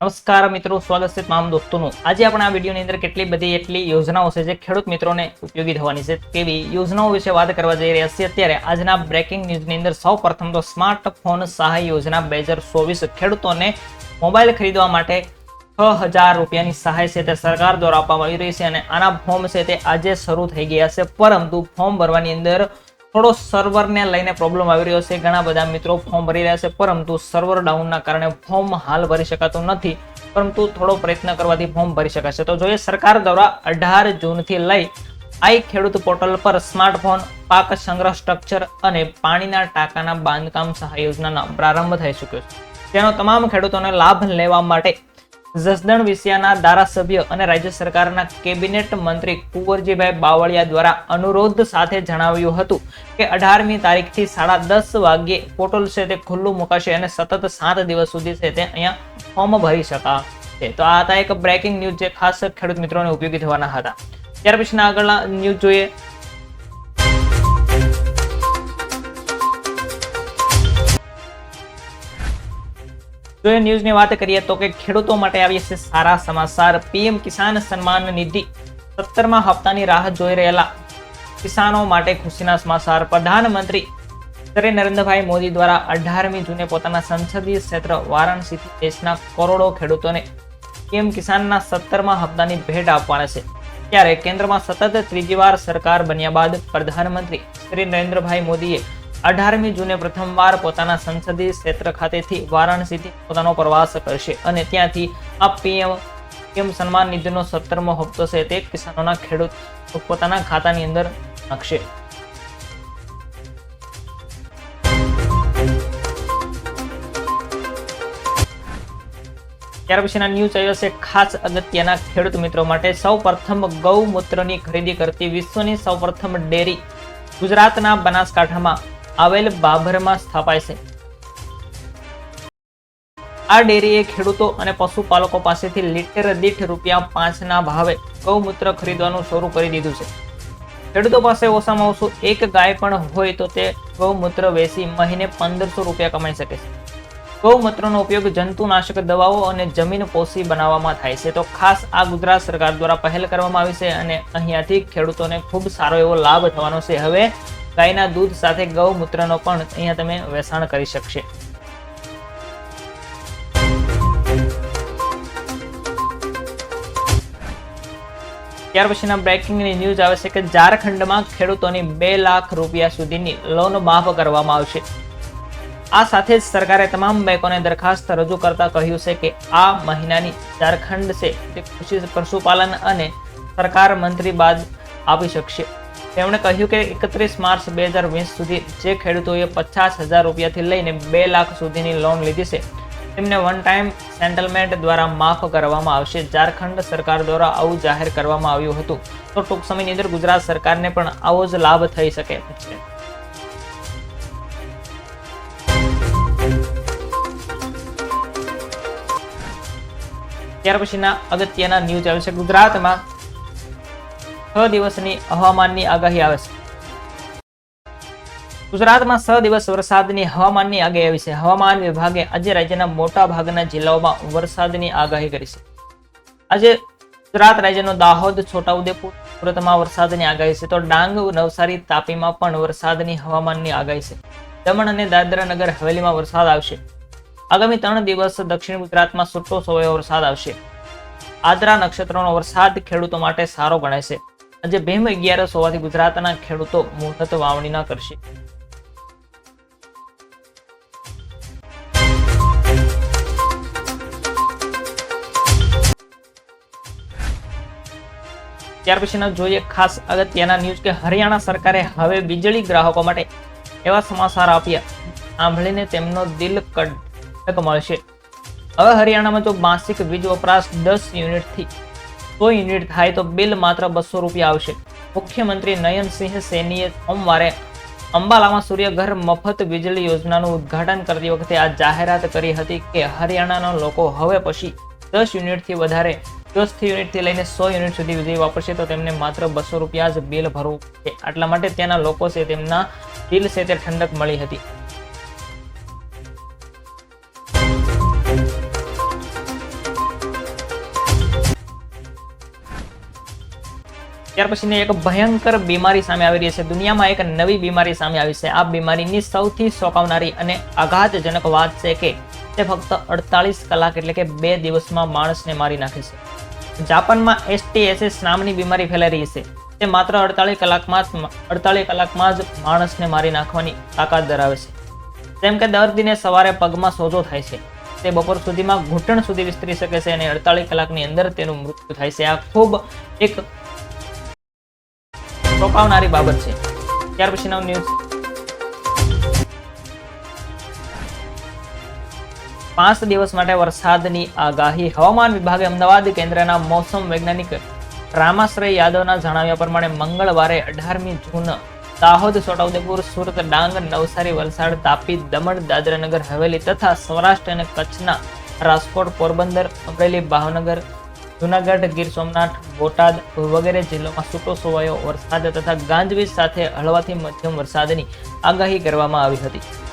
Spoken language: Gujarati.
નમસ્કાર મિત્રો, સ્વાગત છે તમામ દોસ્તોનું. આજે આપણે આ વિડીયોની અંદર કેટલી બધી એટલી યોજનાઓ છે જે ખેડૂત મિત્રોને ઉપયોગી થવાની છે તેવી યોજનાઓ વિશે વાત કરવા જઈ રહ્યા છીએ. અત્યારે આજના બ્રેકિંગ ન્યૂઝની અંદર સૌ પ્રથમ તો સ્માર્ટફોન સહાય યોજના બે હજાર ચોવીસ ખેડૂતોને મોબાઈલ ખરીદવા માટે છ હજાર રૂપિયાની સહાય છે તે સરકાર દ્વારા આપવામાં આવી રહી છે અને આના ફોર્મ છે તે આજે શરૂ થઈ ગયા છે. પરંતુ ફોર્મ ભરવાની અંદર થોડો સર્વરને લઈને પ્રોબ્લેમ આવી રહ્યો છે. ઘણા બધા મિત્રો ફોર્મ ભરી રહ્યા છે, પરંતુ સર્વર ડાઉનના કારણે ફોર્મ હાલ ભરી શકાતું નથી, પરંતુ થોડો પ્રયત્ન કરવાથી ફોર્મ ભરી શકાશે. તો જોઈએ સરકાર દ્વારા અઢાર જૂનથી લઈ આઈ ખેડૂત પોર્ટલ પર સ્માર્ટફોન પાક સંગ્રહ સ્ટ્રક્ચર અને પાણીના ટાંકાના બાંધકામ સહાય યોજનાનો પ્રારંભ થઈ ચૂક્યો છે. તેનો તમામ ખેડૂતોને લાભ લેવા માટે જસદણ વિસિયાના ધારાસભ્ય અને રાજ્ય સરકારના કેબિનેટ મંત્રી કુંવરજીભાઈ બાવળિયા દ્વારા અનુરોધ સાથે જણાવ્યું હતું કે અઢારમી તારીખથી સાડા દસ વાગ્યે પોર્ટલ છે તે ખુલ્લું મુકાશે અને સતત સાત દિવસ સુધી છે તે અહીંયા ફોર્મ ભરી શકાશે. તો આ હતા એક બ્રેકિંગ ન્યૂઝ જે ખાસ ખેડૂત મિત્રોને ઉપયોગી થવાના હતા. ત્યાર પછીના આગળના ન્યૂઝ જોઈએ. તો એ ન્યૂઝની વાત કરીએ તો કે ખેડૂતો માટે આવી છે સારા સમાચાર. પીએમ કિસાન સન્માન નિધિ સત્તરમા હપ્તાની રાહ જોઈ રહેલા કિસાનો માટે ખુશીના સમાચાર. પ્રધાનમંત્રી શ્રી નરેન્દ્રભાઈ મોદી દ્વારા અઢારમી જૂને પોતાના સંસદીય ક્ષેત્ર વારાણસીથી દેશના કરોડો ખેડૂતોને પીએમ કિસાનના સત્તરમા હપ્તાની ભેટ આપવાના છે. ત્યારે કેન્દ્રમાં સતત ત્રીજી વાર સરકાર બન્યા બાદ પ્રધાનમંત્રી શ્રી નરેન્દ્રભાઈ મોદીએ અઢારમી જૂને પ્રથમવાર પોતાના સંસદીય ક્ષેત્ર ખાતેથી વારાણસીથી પોતાનો પ્રવાસ કરશે અને ત્યાંથી આ પીએમ પીએમ સન્માન નિધિનો સત્તરમો હપ્તો છે તે કિસાનોના ખેડૂત પોતાના ખાતાની અંદર નાખશે. ત્યાર પછીના ન્યૂઝ આવ્યો છે ખાસ અગત્યના ખેડૂત મિત્રો માટે. સૌ પ્રથમ ગૌમૂત્રની ખરીદી કરતી વિશ્વની સૌ પ્રથમ ડેરી ગુજરાતના બનાસકાંઠામાં આવેલ બાભરમાં સ્થાપાય છે. આ ડેરીએ ખેડૂતો અને પશુપાલકો પાસેથી લીટર દીઠ રૂપિયા પાંચના ભાવે ગૌમૂત્ર ખરીદવાનું શરૂ કરી દીધું છે. ખેડૂતો પાસે ઓછામાં ઓછું એક ગાય પણ હોય તો તે ગૌમૂત્ર વેચી મહિને પંદરસો રૂપિયા કમાઈ શકે છે. ગૌમૂત્રનો ઉપયોગ જંતુનાશક દવાઓ અને જમીન પોષી બનાવવામાં થાય છે. તો ખાસ આ ગુજરાત સરકાર દ્વારા પહેલ કરવામાં આવી છે અને અહીંયાથી ખેડૂતોને ખૂબ સારો એવો લાભ થવાનો છે. હવે ગાયના દૂધ સાથે ગૌમૂત્રનો પણ અહીંયા તમે વેચાણ કરી શકશે. ત્યાર પછીના બ્રેકિંગની ન્યૂઝ આવે છે કે ઝારખંડમાં ખેડૂતોની બે લાખ રૂપિયા સુધીની લોન માફ કરવામાં આવશે. આ સાથે જ સરકારે તમામ બેંકોને દરખાસ્ત રજૂ કરતા કહ્યું છે કે આ મહિનાની ઝારખંડ છે તે કૃષિ પશુપાલન અને સરકાર મંત્રી બાદ આપી શકશે. તેમણે કહ્યું કે એકત્રીસ માર્ચ બે હજાર વીસ સુધી જે ખેડૂતોએ પચાસ હજાર રૂપિયાથી લઈને બે લાખ સુધીની લોન લીધી છે, તેમને વન ટાઈમ સેટલમેન્ટ દ્વારા માફ કરવામાં આવશે. ઝારખંડ સરકાર દ્વારા આવું જાહેર કરવામાં આવ્યું હતું. તો ટૂંક સમયની અંદર ગુજરાત સરકારને પણ આવો જ લાભ થઈ શકે. છે ત્યાર પછીના અગત્યના ન્યૂઝ આવે છે ગુજરાતમાં. દિવસની હવામાનની આગાહી આવે છે. ગુજરાતમાં છ દિવસ વરસાદની હવામાનની આગાહી આવી છે. હવામાન વિભાગે આજે રાજ્યના મોટા ભાગના જિલ્લાઓમાં વરસાદની આગાહી કરી છે. આજે ગુજરાત રાજ્યનો દાહોદ, છોટાઉદેપુર સુરતમાં વરસાદની આગાહી છે. તો ડાંગ, નવસારી, તાપીમાં પણ વરસાદની હવામાનની આગાહી છે. દમણ અને દાદરા નગર હવેલીમાં વરસાદ આવશે. આગામી ત્રણ દિવસ દક્ષિણ ગુજરાતમાં છૂટો સોયો વરસાદ આવશે. આદરા નક્ષત્રનો વરસાદ ખેડૂતો માટે સારો ગણાય છે. આજે ભીમ અગિયારસ હોવાથી ગુજરાતના ખેડૂતો મુહૂર્ત વાવણીના કરશે. ત્યાર પછીના જોઈએ ખાસ અગત્યના ન્યૂઝ કે હરિયાણા સરકારે હવે વીજળી ગ્રાહકો માટે એવા સમાચાર આપ્યા. સાંભળીને તેમનો દિલ કડક મળશે. હવે હરિયાણામાં જો માસિક વીજ વપરાશ દસ યુનિટથી સો યુનિટ થાય તો બિલ માત્ર બસો રૂપિયા આવશે. મુખ્યમંત્રી નયનસિંહ સૈનીએ સોમવારે અંબાલામાં સૂર્યઘર મફત વીજળી યોજનાનું ઉદ્ઘાટન કરતી વખતે આ જાહેરાત કરી હતી કે હરિયાણાના લોકો હવે પછી દસ યુનિટથી વધારે દસ યુનિટથી લઈને સો યુનિટ સુધી વીજળી વાપરશે તો તેમને માત્ર બસો રૂપિયા જ બિલ ભરવું છે. આટલા માટે ત્યાંના લોકો છે તેમના દિલ છે તે ઠંડક મળી હતી. ત્યાર પછીની એક ભયંકર બીમારી સામે આવી રહી છે. દુનિયામાં એક નવી બીમારી સામે આવી છે. આ બીમારીની સૌથી ચોંકાવનારી અને આઘાતજનક વાત છે કે તે ફક્ત અડતાલીસ કલાક એટલે કે બે દિવસમાં માણસને મારી નાખે છે. જાપાનમાં એસટીએસએસ નામની બીમારી ફેલાઈ રહી છે. તે માત્ર અડતાલીસ કલાકમાં જ અડતાલીસ કલાકમાં જ માણસને મારી નાખવાની તાકાત ધરાવે છે. જેમ કે દર્દીને સવારે પગમાં સોજો થાય છે. તે બપોર સુધીમાં ઘૂંટણ સુધી વિસ્તરી શકે છે અને અડતાલીસ કલાકની અંદર તેનું મૃત્યુ થાય છે. આ ખૂબ એક ચોંકાવનારી બાબત છે. ત્યાર પછીનો ન્યૂઝ પાંચ દિવસ માટે વરસાદની આગાહી. હવામાન વિભાગે અમદાવાદ કેન્દ્રના મોસમ વૈજ્ઞાનિક રામાશ્રય યાદવના જણાવ્યા પ્રમાણે મંગળવારે અઢારમી જૂન દાહોદ, છોટાઉદેપુર, સુરત, ડાંગ, નવસારી, વલસાડ, તાપી, દમણ, દાદરાનગર, હવેલી તથા સૌરાષ્ટ્ર અને કચ્છના રાજકોટ, પોરબંદર, અમરેલી, ભાવનગર જુનાગઢ, ગીર સોમનાથ, બોટાદ વગેરે જિલ્લામાં છૂટો છવાયો વરસાદ તથા ગાંજવીજ સાથે હળવાથી મધ્યમ વરસાદની આગાહી કરવામાં આવી હતી.